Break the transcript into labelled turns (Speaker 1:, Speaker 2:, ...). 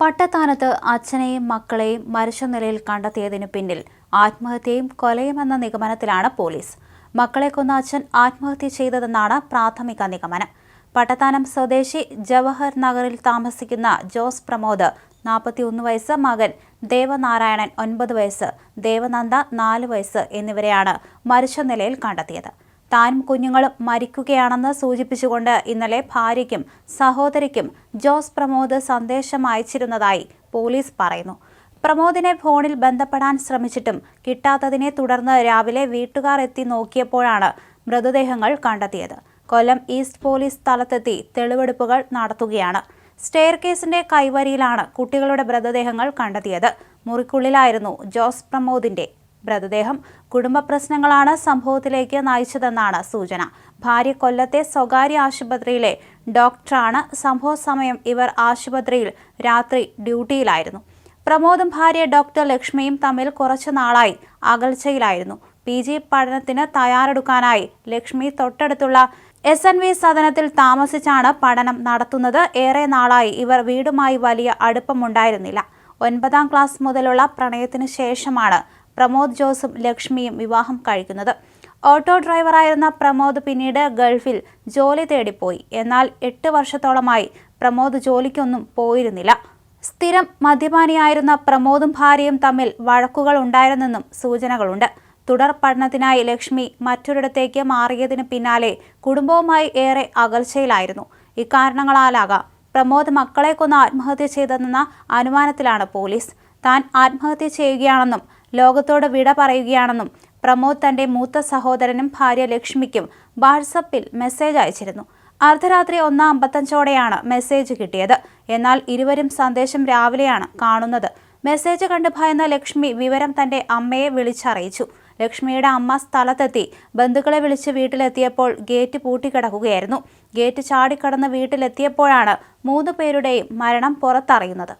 Speaker 1: പട്ടത്താനത്ത് അച്ഛനെയും മക്കളെയും മരിച്ച നിലയിൽ കണ്ടെത്തിയതിനു പിന്നിൽ ആത്മഹത്യയും കൊലയുമെന്ന നിഗമനത്തിലാണ് പോലീസ്. മക്കളെ കൊന്ന അച്ഛൻ ആത്മഹത്യ ചെയ്തതെന്നാണ് പ്രാഥമിക നിഗമനം. പട്ടത്താനം സ്വദേശി ജവഹർ നഗറിൽ താമസിക്കുന്ന ജോസ് പ്രമോദ് നാൽപ്പത്തിയൊന്ന് വയസ്സ് മകൻ ദേവനാരായണൻ ഒൻപത് വയസ്സ് ദേവനന്ദ നാല് വയസ്സ് എന്നിവരെയാണ് മരിച്ച നിലയിൽ കണ്ടെത്തിയത്. താനും കുഞ്ഞുങ്ങളും മരിക്കുകയാണെന്ന് സൂചിപ്പിച്ചുകൊണ്ട് ഇന്നലെ ഭാര്യയ്ക്കും സഹോദരിക്കും ജോസ് പ്രമോദ് സന്ദേശം അയച്ചിരുന്നതായി പോലീസ് പറയുന്നു. പ്രമോദിനെ ഫോണിൽ ബന്ധപ്പെടാൻ ശ്രമിച്ചിട്ടും കിട്ടാത്തതിനെ തുടർന്ന് രാവിലെ വീട്ടുകാർ എത്തി നോക്കിയപ്പോഴാണ് മൃതദേഹങ്ങൾ കണ്ടെത്തിയത്. കൊല്ലം ഈസ്റ്റ് പോലീസ് സ്ഥലത്തെത്തി തെളിവെടുപ്പുകൾ നടത്തുകയാണ്. സ്റ്റെയർ കേസിന്റെ കൈവരിയിലാണ് കുട്ടികളുടെ മൃതദേഹങ്ങൾ കണ്ടെത്തിയത്. മുറിക്കുള്ളിലായിരുന്നു ജോസ് പ്രമോദിന്റെ മൃതദേഹം കുടുംബ പ്രശ്നങ്ങളാണ് സംഭവത്തിലേക്ക് നയിച്ചതെന്നാണ് സൂചന. ഭാര്യ കൊല്ലത്തെ സ്വകാര്യ ആശുപത്രിയിലെ ഡോക്ടറാണ് സംഭവ സമയം ഇവർ ആശുപത്രിയിൽ രാത്രി ഡ്യൂട്ടിയിലായിരുന്നു. പ്രമോദും ഭാര്യ ഡോക്ടർ ലക്ഷ്മിയും തമ്മിൽ കുറച്ചു നാളായി അകൽച്ചയിലായിരുന്നു. പി ജി പഠനത്തിന് തയ്യാറെടുക്കാനായി ലക്ഷ്മി തൊട്ടടുത്തുള്ള എസ് എൻ വി സദനത്തിൽ താമസിച്ചാണ് പഠനം നടത്തുന്നത്. ഏറെ നാളായി ഇവർ വീടുമായി വലിയ അടുപ്പമുണ്ടായിരുന്നില്ല. ഒൻപതാം ക്ലാസ് മുതലുള്ള പ്രണയത്തിനു ശേഷമാണ് പ്രമോദ് ജോസും ലക്ഷ്മിയും വിവാഹം കഴിക്കുന്നത്. ഓട്ടോ ഡ്രൈവറായിരുന്ന പ്രമോദ് പിന്നീട് ഗൾഫിൽ ജോലി തേടിപ്പോയി. എന്നാൽ എട്ട് വർഷത്തോളമായി പ്രമോദ് ജോലിക്കൊന്നും പോയിരുന്നില്ല. സ്ഥിരം മദ്യപാനിയായിരുന്ന പ്രമോദും ഭാര്യയും തമ്മിൽ വഴക്കുകൾ ഉണ്ടായിരുന്നെന്നും സൂചനകളുണ്ട്. തുടർ പഠനത്തിനായി ലക്ഷ്മി മറ്റൊരിടത്തേക്ക് മാറിയതിന് പിന്നാലെ കുടുംബവുമായി ഏറെ അകൽച്ചയിലായിരുന്നു. ഇക്കാരണങ്ങളാലാകാം പ്രമോദ് മക്കളെ കൊന്ന് ആത്മഹത്യ ചെയ്തതെന്ന അനുമാനത്തിലാണ് പോലീസ്. താൻ ആത്മഹത്യ ചെയ്യുകയാണെന്നും ലോകത്തോട് വിട പറയുകയാണെന്നും പ്രമോദ് തന്റെ മൂത്ത സഹോദരനും ഭാര്യ ലക്ഷ്മിക്കും വാട്സപ്പിൽ മെസ്സേജ് അയച്ചിരുന്നു. അർദ്ധരാത്രി ഒന്നാം അമ്പത്തഞ്ചോടെയാണ് മെസ്സേജ് കിട്ടിയത്. എന്നാൽ ഇരുവരും സന്ദേശം രാവിലെയാണ് കാണുന്നത്. മെസ്സേജ് കണ്ടു ഭയന്ന ലക്ഷ്മി വിവരം തന്റെ അമ്മയെ വിളിച്ചറിയിച്ചു. ലക്ഷ്മിയുടെ അമ്മ സ്ഥലത്തെത്തി. ബന്ധുക്കളെ വിളിച്ച് വീട്ടിലെത്തിയപ്പോൾ ഗേറ്റ് പൂട്ടിക്കിടക്കുകയായിരുന്നു. ഗേറ്റ് ചാടിക്കടന്ന് വീട്ടിലെത്തിയപ്പോഴാണ് മൂന്ന് പേരുടെയും മരണം പുറത്തറിയുന്നത്.